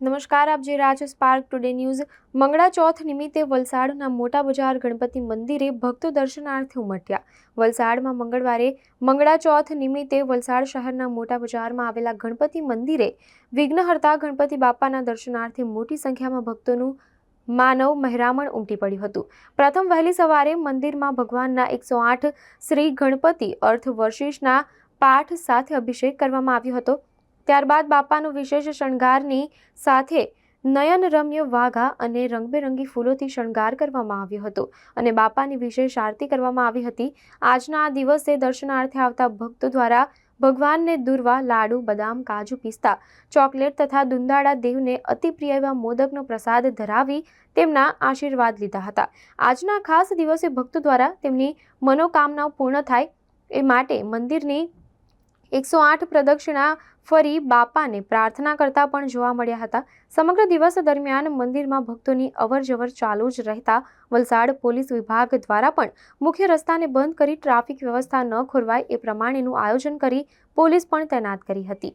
નમસ્કાર, આપ જે રાજ સ્પાર્ક ટુડે ન્યૂઝ મંગળા ચોથ નિમિત્તે વલસાડના મોટા બજાર ગણપતિ મંદિરે ભક્તો દર્શનાર્થે ઉમટ્યા. વલસાડમાં મંગળવારે મંગળા ચોથ નિમિત્તે વલસાડ શહેરના મોટા બજારમાં આવેલા ગણપતિ મંદિરે વિઘ્નહર્તા ગણપતિ બાપાના દર્શનાર્થે મોટી સંખ્યામાં ભક્તોનું માનવ મહેરામણ ઉમટી પડ્યું હતું. પ્રથમ વહેલી સવારે મંદિરમાં ભગવાનના એકસો આઠ શ્રી ગણપતિ અર્થ વર્ષિષના પાઠ સાથે અભિષેક કરવામાં આવ્યો હતો. ત્યારબાદ બાપાનું વિશેષ શણગારની સાથે નયનરમ્ય વાઘા અને રંગબેરંગી ફૂલોથી શણગાર કરવામાં આવ્યો હતો અને બાપાની વિશેષ આરતી કરવામાં આવી હતી. આજના આ દિવસે દર્શનાર્થે આવતા ભક્તો દ્વારા ભગવાનને દુર્વા, લાડુ, બદામ, કાજુ પિસ્તા, ચોકલેટ તથા દુંદાળા દેવને અતિ પ્રિય એવા મોદકનો પ્રસાદ ધરાવી તેમના આશીર્વાદ લીધા હતા. આજના ખાસ દિવસે ભક્તો દ્વારા તેમની મનોકામનાઓ પૂર્ણ થાય એ માટે મંદિરની એકસો આઠ પ્રદક્ષિણા ફરી બાપાને પ્રાર્થના કરતા પણ જોવા મળ્યા હતા. સમગ્ર દિવસ દરમિયાન મંદિરમાં ભક્તોની અવરજવર ચાલુ જ રહેતા વલસાડ પોલીસ વિભાગ દ્વારા પણ મુખ્ય રસ્તાને બંધ કરી ટ્રાફિક વ્યવસ્થા ન ખોરવાય એ પ્રમાણેનું આયોજન કરી પોલીસ પણ તૈનાત કરી હતી.